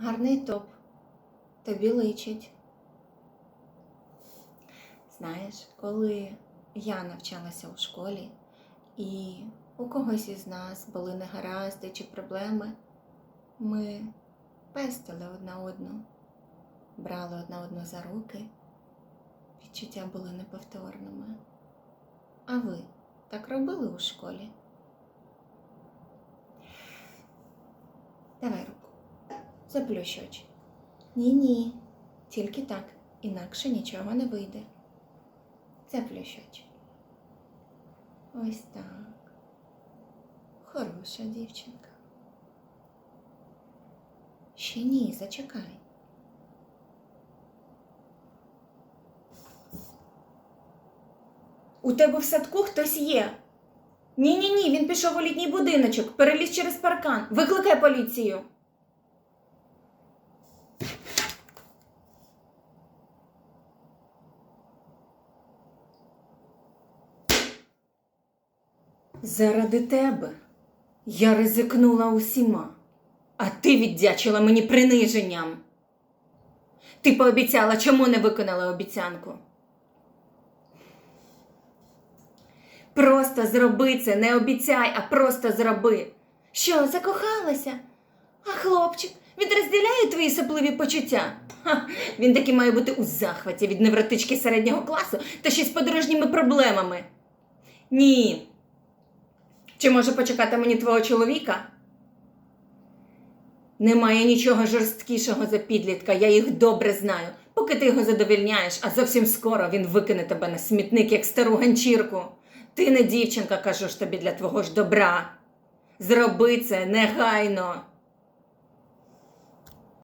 Гарний топ. Тобі личить. Знаєш, коли я навчалася у школі, і у когось із нас були негаразди чи проблеми, ми пестили одна одну, брали одна одну за руки. Відчуття були неповторними. А ви так робили у школі? Заплющ очі. Ні-ні, тільки так, інакше нічого не вийде. Заплющ очі. Ось так. Хороша дівчинка. Ще ні, зачекай. У тебе в садку хтось є. Ні, ні, ні, він пішов у літній будиночок, переліз через паркан. Викликай поліцію. Заради тебе я ризикнула усіма, а ти віддячила мені приниженням. Ти пообіцяла, чому не виконала обіцянку? Просто зроби це, не обіцяй, а просто зроби. Що, закохалася? А хлопчик, він розділяє твої сопливі почуття? Ха, він таки має бути у захваті від невротички середнього класу та ще з подорожніми проблемами. Ні. Чи може почекати мені твого чоловіка? Немає нічого жорсткішого за підлітка, я їх добре знаю. Поки ти його задовільняєш, а зовсім скоро він викине тебе на смітник, як стару ганчірку. Ти не дівчинка, кажу ж тобі для твого ж добра. Зроби це негайно.